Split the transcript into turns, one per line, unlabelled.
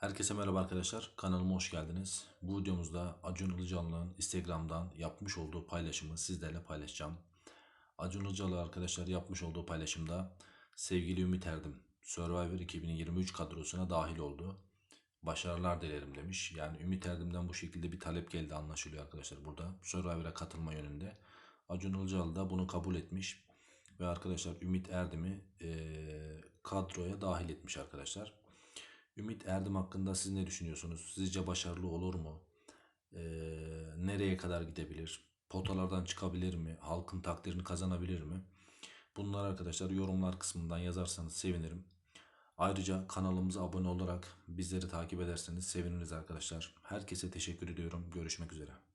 Herkese merhaba arkadaşlar. Kanalıma hoş geldiniz. Bu videomuzda Acun Ilıcalı'nın Instagram'dan yapmış olduğu paylaşımı sizlerle paylaşacağım. Acun Ilıcalı arkadaşlar yapmış olduğu paylaşımda sevgili Ümit Erdim Survivor 2023 kadrosuna dahil oldu. Başarılar dilerim demiş. Yani Ümit Erdem'den bu şekilde bir talep geldi anlaşılıyor arkadaşlar burada. Survivor'a katılma yönünde. Acun Ilıcalı da bunu kabul etmiş. Ve arkadaşlar Ümit Erdem'i eee, kadroya dahil etmiş arkadaşlar. Ümit Erdem hakkında siz ne düşünüyorsunuz? Sizce başarılı olur mu? Ee, nereye kadar gidebilir? Potalardan çıkabilir mi? Halkın takdirini kazanabilir mi? Bunları arkadaşlar yorumlar kısmından yazarsanız sevinirim. Ayrıca kanalımıza abone olarak bizleri takip ederseniz seviniriz arkadaşlar. Herkese teşekkür ediyorum. Görüşmek üzere.